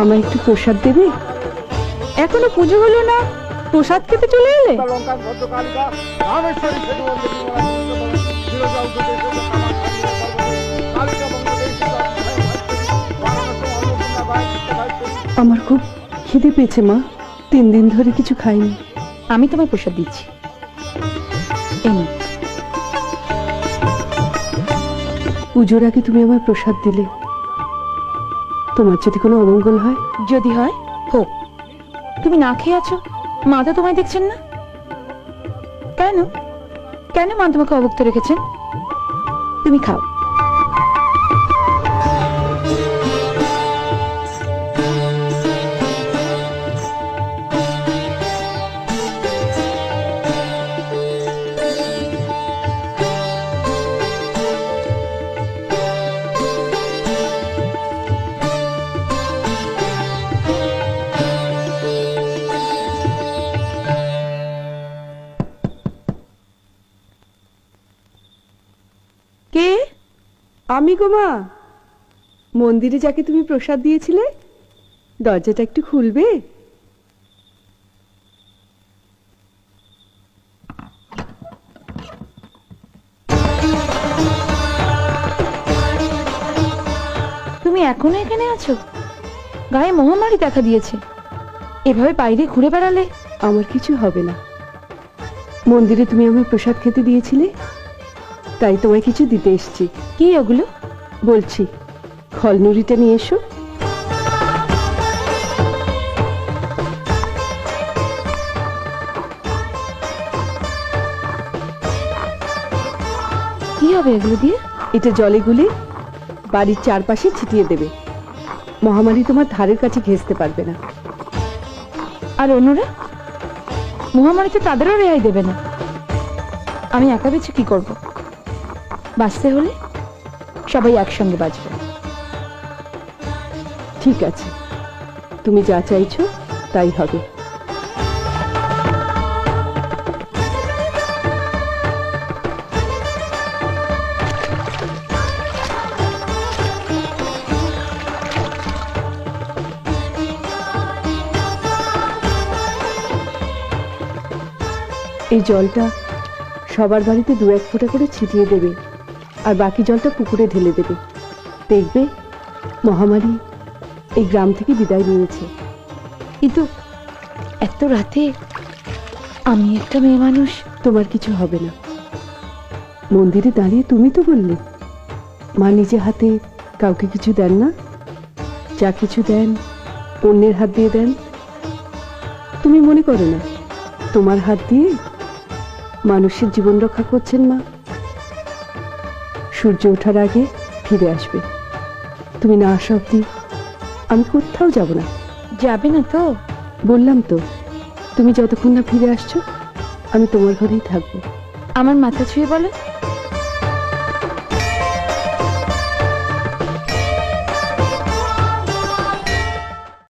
আমায় একটু প্রসাদ দেবে? এখনও পুজো হলো না। প্রসাদ খেতে চলে এলে? আমার খুব খিদে পেয়েছে মা। তিন দিন ধরে কিছু খাইনি। আমি তোমায় প্রসাদ দিচ্ছি। পুজোর আগে তুমি আমায় প্রসাদ দিলে। তোমার যদি কোনো অমঙ্গল হয়? যদি হয় হোক তুমি না খেয়ে আছো? মা তো তোমায় দেখছেন না? কেন? কেন মা তোমাকে অভুক্ত রেখেছেন? তুমি খাও। আমি গো মা। মন্দিরে যাকে তুমি প্রসাদ দিয়েছিলে দরজাটা একটু খুলবে? তুমি এখনও এখানে আছো? গায়ে মহামারী দেখা দিয়েছে। এভাবে বাইরে ঘুরে বেড়ালে? আমার কিছু হবে না। মন্দিরে তুমি আমার প্রসাদ খেতে দিয়েছিলে? তাই তোমায় কিছু দিতে এসছি। কি ওগুলো? বলছি, খলনুরিটা নিয়ে এসো। কি হবে এগুলো দিয়ে? এটা জলে গুলে বাড়ির চারপাশে ছিটিয়ে দেবে। মহামারী তোমার ধারের কাছে ঘেঁচতে পারবে না। আর অন্যরা? মহামারীতে তাদেরও রেহাই দেবে না। আমি একা বেছে কি করব? বাঁচতে হলে সবাই একসঙ্গে বাঁচবে। ঠিক আছে। তুমি যা চাইছো, তাই হবে। এই জলটা সবার বাড়িতে দু এক ফোঁটা করে ছিটিয়ে দেবে। আর বাকি জলটা পুকুরে ঢেলে দেবে। দেখবে মহামারী এই গ্রাম থেকে বিদায় নিয়েছে। কিন্তু এত রাতে আমি একটা মেয়ে মানুষ, তোমার কিছু হবে না। মন্দিরে দাঁড়িয়ে তুমি তো বললে, মা নিজে হাতে কাউকে কিছু দেন না, যা কিছু দেন অন্যের হাত দিয়ে দেন। তুমি মনে করো না, তোমার হাত দিয়ে মানুষের জীবন রক্ষা করছেন মা। সূর্য ওঠার আগে ফিরে আসবে। তুমি না আসা অব্দি আমি কোথাও যাব না। যাবে না তো? বললাম তো তুমি যতক্ষণ না ফিরে আসছো আমি তোমার ঘরেই থাকব। আমার মাথা ছুঁয়ে বলো।